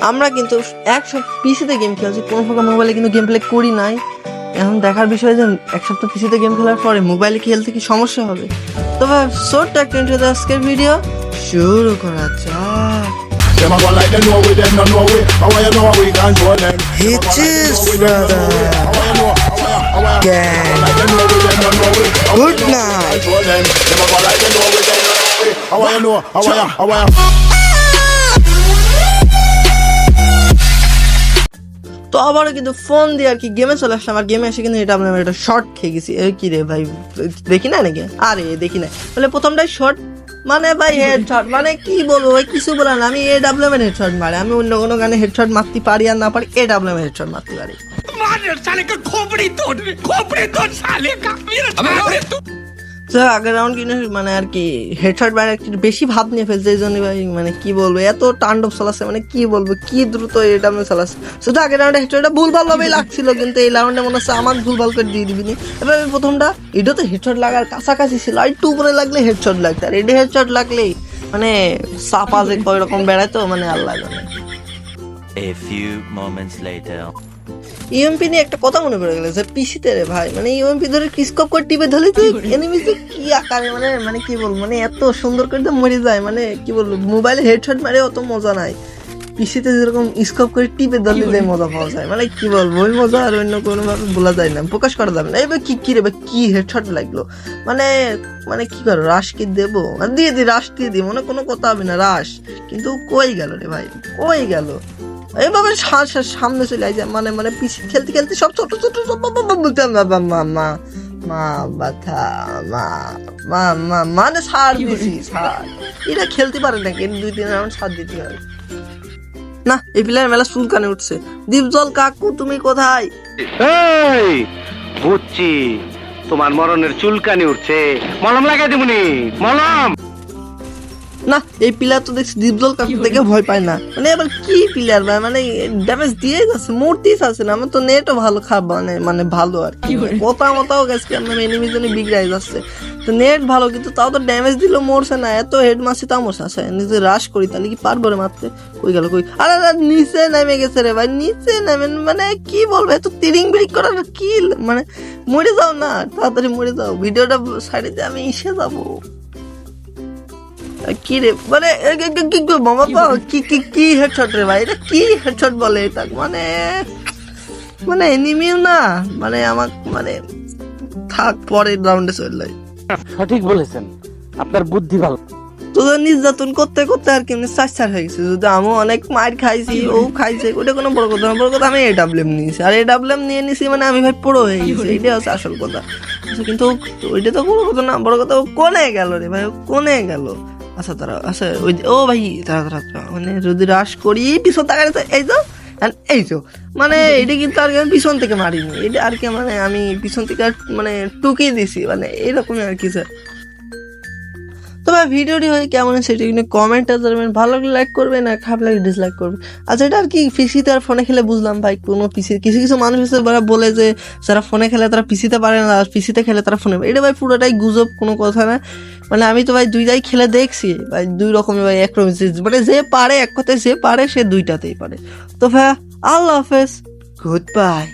আমরা কিন্তু এক সপ্তাহ পিসিতে গেম খেলছি কোনো প্রকার মোবাইলে কিন্তু গেম প্লে করি নাই এখন দেখার বিষয় যে এক সপ্তাহ পিসিতে গেম খেলার পরে মোবাইলে খেলতে কি সমস্যা হবে তবে ছোট্ট একটা আজকের ভিডিও শুরু করা যাক Them a go like they know we, them no know we. How you know we control them? It is brother. How you know? How you how you Gang. like they আবারও কিন্তু phone দিয়ে আর কি গেমে চলে আসলাম। আর গেমে এসে কিন্তু এটা আপনার একটা শর্ট খেয়ে গেছি। এ কি রে ভাই? দেখি না নাকি? আরে দেখি না। বলে প্রথমটাই শর্ট মানে ভাই হেডশট মানে কি বলব ভাই কিছু বলে না। আমি এ ডাব্লিউ এর হেডশট মারি। আমি অন্য কোনো গানে হেডশট মারতে পারি আর না পারি এ ডাব্লিউ এর হেডশট মারতে পারি। মানে সালে খোপড়ি তোড় খোপড়ি তোড় সালে স্যার, আগের রাউন্ড কিনে মানে আর কি হেডশট ব্যাট একটু বেশি ভাব নিয়ে ফেলছে, এই জন্য ভাই মানে কি বলব, এত টান্ডব চালাচ্ছে মানে কি বলব, কি দ্রুত এটা আমি চালাচ্ছে। শুধু আগের রাউন্ডে হেডশটটা ভুলভাল ভাবেই লাগছিল, কিন্তু এই রাউন্ডে মনে হচ্ছে আমার ভুলভাল করে দিয়ে দিবি নি এবার প্রথমটা, এটা তো হেডশট লাগার কাছাকাছি ছিল, আর একটু উপরে লাগলে হেডশট লাগতো, আর এটা হেডশট লাগলেই মানে সাপা যে কয় রকম বেড়ায় তো মানে আল্লাহ জানে। A few moments later. UMP নিয়ে একটা কথা মনে পড়ে গেল যে পিসিতে রে ভাই মানে ইউএমপি ধরে ক্রিস্কপ করে টিপে ধরলে তুই এনিমি কি আকারে মানে মানে কি বলব মানে এত সুন্দর করে তো মরে যায় মানে কি বলব মোবাইলে হেডশট মারে অত মজা নাই। পিসিতে যেরকম স্কোপ করে টিপে ধরলে যে মজা পাওয়া যায় মানে কি বলব ওই মজা আর অন্য কোনো ভাবে বলা যায় না প্রকাশ করা যাবে না। এবার কি কি রে কি হেডশট লাগল? মানে মানে কি করো রাশ কি দেবো? দিয়ে দি রাশ দিয়ে দি মনে কোনো কথা হবে না রাশ কিন্তু কই গেল রে ভাই কই গেল? সা- সামনে চলে আসে মানে মানে পিছিয়ে খেলতে খেলতে সব ছোট ছোট বলতে মা মা মা মা মা বাথা মা মা মা মানে ছাড় দিছি ছাড় এটা খেলতে পারে না কিন্তু দুই তিন রাউন্ড ছাড় দিতে হয় না এই প্লেয়ার মেলা চুলকানে উঠছে দীপজল কাকু তুমি কোথায় এই বুঝছি তোমার মরণের চুলকানি উঠছে মলম লাগাই দিবনি মলম না এই প্লেয়ার তো দেখছি দীপজল কাকু দেখে ভয় পায় না। মানে এবার কি প্লেয়ার ভাই মানে ড্যামেজ দিয়ে যাচ্ছে মূর্তি আছে না। আমার তো নেটও ভালো খারাপ মানে মানে ভালো আর কি। কথা মতাও গেছে আমার এনিমি জন্য বিগড়াই যাচ্ছে। তো নেট ভালো কিন্তু তাও তো ড্যামেজ দিল মরছে না। এত হেড মারছি তাও মরছে আচ্ছা নিজে রাশ করি তাহলে কি পারব রে মারতে? কই গেল কই? আরে নিচে নেমে গেছে রে ভাই নিচে নেমে মানে কি বলব এত তিরিং বিড়িং করার কি মানে মরে যাও না তাড়াতাড়ি মরে যাও। ভিডিওটা সাইডে আমি এসে যাব। কি রে মানে কি মামা পা কি কি কি হেডশট রে ভাই? এটা কি হেডশট বলে এটা? মানে মানে এনিমিও না। মানে আমার মানে থাক পরে রাউন্ডে চলে যায় সঠিক বলেছেন। আপনার বুদ্ধি ভালো। তোদের নির্যাতন করতে করতে আর কেমনি চার হয়ে গেছে। যদি আমি অনেক মার খাইছি ও খাইছে ওটা কোনো বড় কথা না। বড় কথা আমি এ ডাবলেম নিয়েছি। আর এ ডাবলেম নিয়ে নিছি মানে আমি ভাই পড়ো হয়ে গেছি। এইটাই হচ্ছে আসল কথা। আচ্ছা, কিন্তু ওইটা তো বড় কথা না। বড় কথা ও কোনে গেল রে ভাই? ও কোনে গেল? আচ্ছা তারা আচ্ছা ওই ও ভাই তারা তারা মানে যদি রাশ করি, পিছন তাকালে তো এই তো এই তো মানে এটা কিন্তু আর কি আমি পিছন থেকে মারিনি, এটা আর কি মানে আমি পিছন থেকে মানে টুকিয়ে দিছি মানে এরকমই আর কি স্যার তবে ভিডিওটি হয়ে কেমন সেটা কিন্তু কমেন্টে জানাবেন। ভালো লাগলে লাইক করবেন আর খারাপ লাগলে ডিসলাইক করবেন। আচ্ছা এটা আর কি পিসিতে আর ফোনে খেলে বুঝলাম ভাই, কোনো পিসি কিছু কিছু মানুষ আছে যারা বলে যে যারা ফোনে খেলে তারা পিসিতে পারে না, আর পিসিতে খেলে তারা ফোনে এটা ভাই পুরোটাই গুজব, কোনো কথা না। মানে আমি তো ভাই দুইটাই খেলে দেখছি, ভাই দুই রকমের ভাই এক রকম মানে যে পারে, এক কথায় যে পারে, সে দুইটাতেই পারে। তো ভাই আল্লাহ হাফেজ গুড বাই